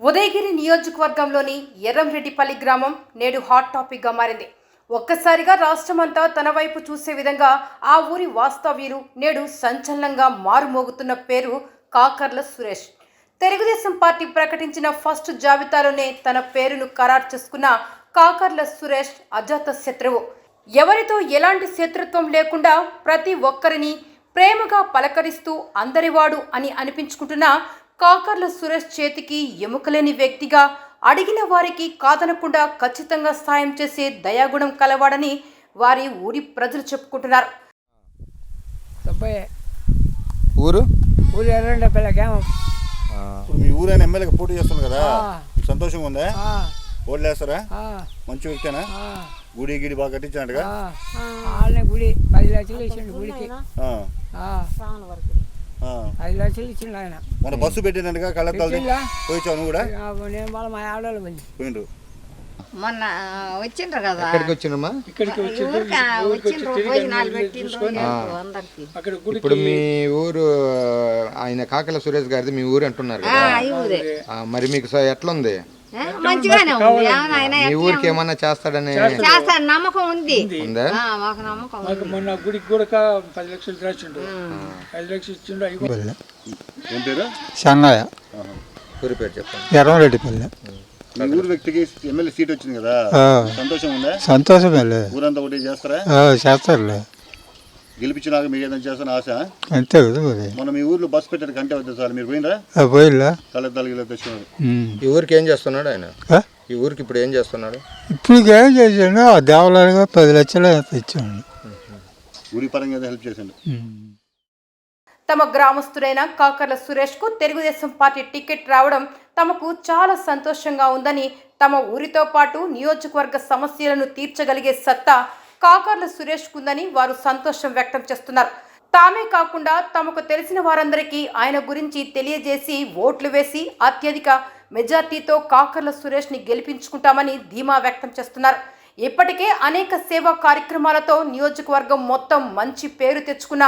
ఉదయగిరి నియోజకవర్గంలోని ఎర్రంరెడ్డిపల్లి గ్రామం నేడు హాట్ టాపిక్గా మారింది. ఒక్కసారిగా రాష్ట్రమంతా తన వైపు చూసే విధంగా ఆ ఊరి వాస్తవ్యులు నేడు సంచలనంగా మారుమోగుతున్న పేరు కాకర్ల సురేష్. తెలుగుదేశం పార్టీ ప్రకటించిన ఫస్ట్ జాబితాలోనే తన పేరును ఖరారు చేసుకున్న కాకర్ల సురేష్ అజాత శత్రువు. ఎవరితో ఎలాంటి శత్రుత్వం లేకుండా ప్రతి ఒక్కరిని ప్రేమగా పలకరిస్తూ అందరివాడు అని అనిపించుకుంటున్న కాకర్ల సురేష్ చేతికి ఎముకలేని వ్యక్తిగా అడిగిన వారికి కాదనకుండా ఖచ్చితంగా సాయం చేసే దయాగుణం కలవాడని వారి ఊరి ప్రజలు చెప్పుకుంటున్నారు. ఊరు? ఊరు ఎర్రండి పిల్లకేమో ఇప్పుడు మీ ఊరైన ఎమ్మెల్యేకి పోటీ చేస్తున్నారు కదా? సంతోషంగా ఉందా? ఓట్లు వేస్తారా మంచి వ్యక్తేనా? గుడి గిడి బాగా వాళ్ళని గుడి పది లక్షలు గుడికి. పది లక్షలు ఇచ్చిండు ఆయన. మొన్న బస్సు పెట్టినట్టుగా కళ్ళెత్తాలి? పోయిచావు నువ్వు కూడా? నేను వాళ్ళ మా ఆడవాళ్ళు పోయింది పోయిండ్రు. మొన్న వచ్చిండ్రు కదా? ఎక్కడికి వచ్చినమ్మా ఊరికా వచ్చిండ్రు భోజనాలు పెట్టిండ్రు అందరికి ఇప్పుడు మీ ఊరు ఆయన కాకల సురేష్ గారిది మీ ఊరు అంటున్నారు ఆ, కదా ఈ ఊరే. ఆ, మరి మీకు ఎట్లుంది? ఆ, మంచిగానే ఉంది. ఆయన మీ ఊరికి ఏమన్నా చేస్తాడని చేస్తాడు. నమ్మకం ఉంది. ఉందా. ఆ, మాకు నమ్మకం ఉంది. మాకు మొన్న గుడికి కూడా పది లక్షలు రాసిండు. పది లక్షలు ఇచ్చిండు అవి ఏం పేరు? చెన్నయ్య ఊరి పేరు చెప్పండి. ఎర్రమరెడ్డిపల్లి మీ ఊరు వ్యక్తికి ఎమ్మెల్యే సీట్ వచ్చింది కదా. సంతోషం ఉందా? సంతోషమే లేదు ఊరంతా ఒకటి చేస్తారా? చేస్తారులే. గెలిపించినాక మీకు ఏదైనా చేస్తాను ఆశ? అంతే కదా మరి. మొన్న మీ ఊర్లో బస్సు పెట్టారు కంటే వద్ద సార్. మీరు కళ్ళెత్తాలి గిళ్ళ తెచ్చుకున్నారు ఉమ్. ఈ ఊరికి ఏం చేస్తున్నాడు ఆయన? ఈ ఊరికి ఇప్పుడు ఏం చేస్తున్నాడు? ఇప్పుడు ఏం చేసాడు? ఆ దేవాలయంగా పది లక్షలు ఇచ్చాడు గుడి పరంగా హెల్ప్ చేసిండు. తమ గ్రామస్తుడైన కాకర్ల సురేష్కు తెలుగుదేశం పార్టీ టికెట్ రావడం తమకు చాలా సంతోషంగా ఉందని తమ ఊరితో పాటు నియోజకవర్గ సమస్యలను తీర్చగలిగే సత్తా కాకర్ల సురేష్ కుందని వారు సంతోషం వ్యక్తం చేస్తున్నారు. తామే కాకుండా తమకు తెలిసిన వారందరికీ ఆయన గురించి తెలియజేసి ఓట్లు వేసి అత్యధిక మెజార్టీతో కాకర్ల సురేష్ని గెలిపించుకుంటామని ధీమా వ్యక్తం చేస్తున్నారు. ఇప్పటికే అనేక సేవా కార్యక్రమాలతో నియోజకవర్గం మొత్తం మంచి పేరు తెచ్చుకున్న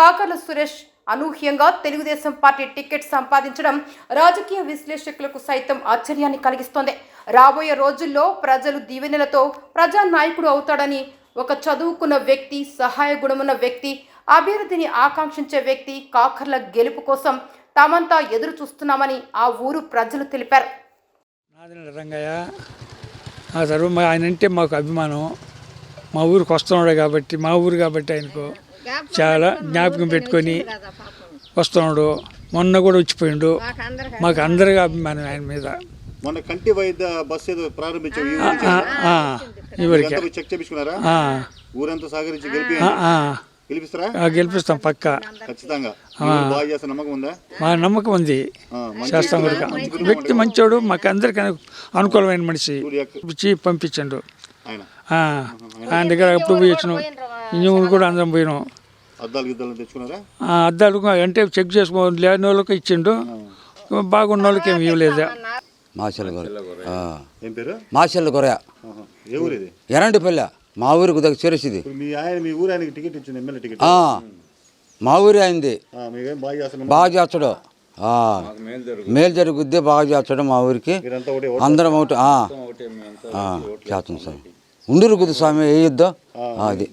కాకర్ల సురేష్ అనూహ్యంగా తెలుగుదేశం పార్టీ టికెట్ సంపాదించడం రాజకీయ విశ్లేషకులకు సైతం ఆశ్చర్యాన్ని కలిగిస్తోంది. రాబోయే రోజుల్లో ప్రజలు దీవెనలతో ప్రజా నాయకుడు అవుతాడని ఒక చదువుకున్న వ్యక్తి సహాయ గుణమున్న వ్యక్తి అభివృద్ధిని ఆకాంక్షించే వ్యక్తి కాకర్ల గెలుపు కోసం తామంతా ఎదురు చూస్తున్నామని ఆ ఊరు ప్రజలు తెలిపారు. రంగయ్య ఆ తర్వాత ఆయన అంటే మాకు అభిమానం. మా ఊరికి వస్తున్నాడు కాబట్టి మా ఊరు కాబట్టి ఆయనకు చాలా జ్ఞాపకం పెట్టుకొని వస్తున్నాడు. మొన్న కూడా వచ్చిపోయిండు. మాకు అందరిగా అభిమానం ఆయన మీద. మొన్న కంటి వైద్య బస్సు ఏదో ఈ ఊరికి. చెక్ చేపించుకున్నారా? ఆ, ఊరంతా సహకరించి గెలిపి ఆ, ఆ, గెలిపిస్తారా? ఆ, గెలిపిస్తాం పక్క. ఖచ్చితంగా. మీ ఊరు బాగా చేస్తే నమ్మకం ఉందా? మా నమ్మకం ఉంది. ఆ, మంచి చేస్తాం వ్యక్తి మంచోడు మాకు అందరికీ అను- అనుకూలమైన మనిషి. ఊరి యొక్క- ఇచ్చి పంపించండు. ఆయన. ఆ, ఆయన దగ్గర ఎప్పుడు పోయి వచ్చినాం? ఇంజన్ కూడా అందరం పోయినాం. అద్దాలు గిద్దాలు తెచ్చుకున్నారా? ఆ, అద్దాలు అంటే చెక్ చేసుకో లేని వాళ్ళకి ఇచ్చిండు. బాగున్న వాళ్ళకి ఏమి ఇవ్వలేదు. మాచెల్ల గొర్రె ఆ. ఏం? పేరు? మాచెల్ల గొర్రె ఎరంటిపల్లె మా ఊరికి దగ్గర చేరేసిది మీ ఆయన మీ ఊరు ఆయనకి టికెట్ ఇచ్చింది ఎమ్మెల్యే టికెట్. ఆ, మా ఊరి అయింది బాగా చేస్తాడు. మేలు జరుగుద్ది. బాగా చేస్తాడు మా ఊరికి. అందరం ఒకటి ఆ. ఆ, చేస్తాం స్వామి ఉండిరు కుదు స్వామి వేయొద్దు అది.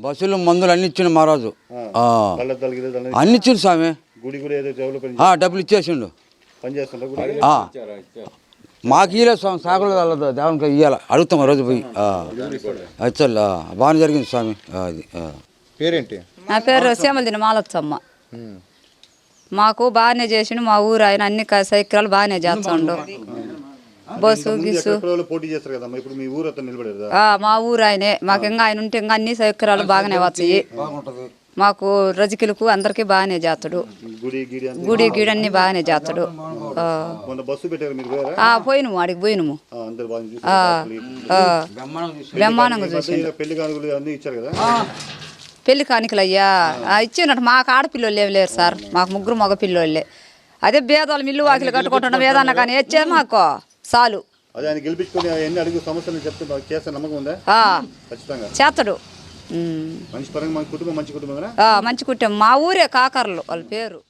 బస్సులు మందులు అన్ని ఇచ్చిండు మహారాజు అన్ని ఇచ్చిండు స్వామి. గుడి కూడా ఏదో డెవలప్ ఆ, డబ్బులు ఇచ్చేసిండు. మాకు ఇయ్యలేదు స్వామి సాగులు దేవునికి ఇయ్యాల. అడుగుతాం ఆ రోజు పోయి. బాగానే జరిగింది స్వామి. అది. పేరేంటి? నా పేరు సీమలదిన మాలొచ్చమ్మ మాకు బాగానే చేసిండు మా ఊరు ఆయన అన్ని క- సైకిరాలు బాగానే చేస్తుండు. బస్సు గిస్సు ఎక్కడ పోటీ చేస్తారు కదా ఇప్పుడు మీ ఊరు అతను నిలబడారు కదా? ఆ, మా ఊరు ఆయనే. మాకు ఇంకా ఆయన ఉంటే ఇంకా అన్ని సౌకర్యాలు బాగానే వచ్చాయి మాకు రజకిలకు అందరికీ బాగానే చేస్తాడు గుడి గిడి అంతా గుడి గిడి అన్ని బాగానే చేస్తాడు ఆ, పోయినము ఆడికి పోయినము. ఆ, అందరు బాగా చూసి ఆ, బ్రహ్మాండంగా చూసి పెళ్ళి కానుకలు అన్ని ఇచ్చారు కదా? పెళ్ళి కానికలు అయ్యా ఆ, ఇచ్చినట్టు మాకు ఆడపిల్లలు ఏమి లేరు సార్. మాకు ముగ్గురు మగ పిల్లోళ్ళే. అదే భేదాలు మిల్లు వాకిలు కట్టుకుంటున్నాం ఏదన్నా కానీ వచ్చేది మాకు. చాలు. చేస్తాడు. మంచి కుటుంబం. మా ఊరే కాకర్లు వాళ్ళ పేరు.